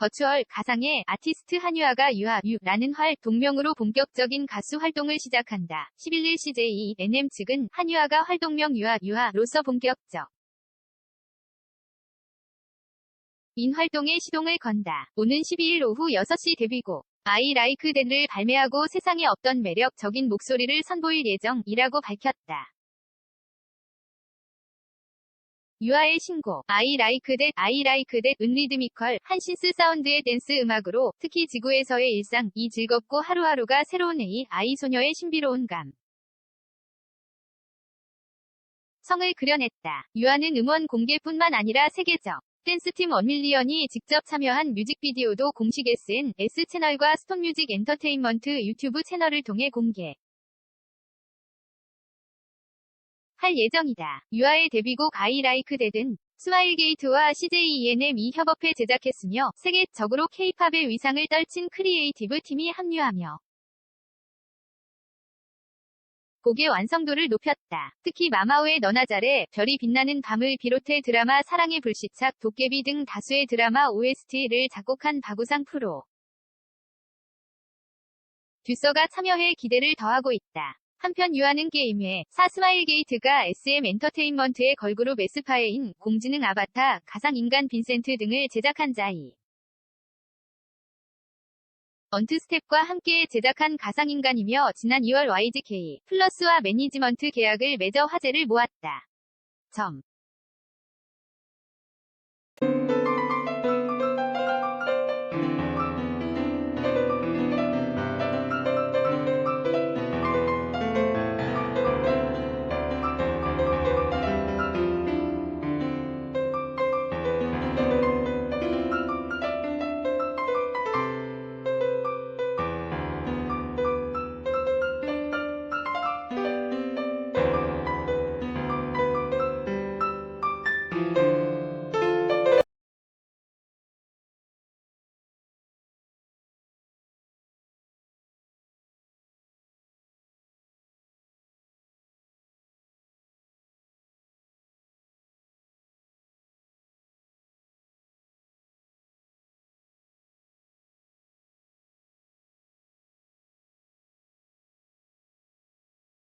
버추얼 가상의 아티스트 한유아가 유아 유라는 활 동명으로 본격적인 가수 활동을 시작한다. 11일 CJ NM 측은 한유아가 활동명 유아 유아로서 본격적 인 활동에 시동을 건다. 오는 12일 오후 6시 데뷔곡 I Like That를 발매하고 세상에 없던 매력적인 목소리를 선보일 예정이라고 밝혔다. 유아의 신곡 I Like That, I Like That은 리드미컬, 한신스 사운드의 댄스 음악으로 특히 지구에서의 일상, 이 즐겁고 하루하루가 새로운 A, 아이 소녀의 신비로운 감. 성을 그려냈다. 유아는 음원 공개뿐만 아니라 세계적 댄스팀 원밀리언이 직접 참여한 뮤직비디오도 공식 SNS 채널과 스톤뮤직 엔터테인먼트 유튜브 채널을 통해 공개. 할 예정이다. 유아의 데뷔곡 I Like That은 스마일게이트와 CJENM이 협업해 제작했으며 세계적으로 K-팝의 위상을 떨친 크리에이티브 팀이 합류하며 곡의 완성도를 높였다. 특히 마마우의 너나 잘해, 별이 빛나는 밤을 비롯해 드라마 사랑의 불시착, 도깨비 등 다수의 드라마 OST를 작곡한 바구상 프로. 듀서가 참여해 기대를 더하고 있다. 한편 유아는 게임회, 사스마일 게이트가 SM 엔터테인먼트의 걸그룹 에스파에인 공지능 아바타, 가상인간 빈센트 등을 제작한 자이. 언트 스텝과 함께 제작한 가상인간이며 지난 2월 YGK 플러스와 매니지먼트 계약을 맺어 화제를 모았다. 점.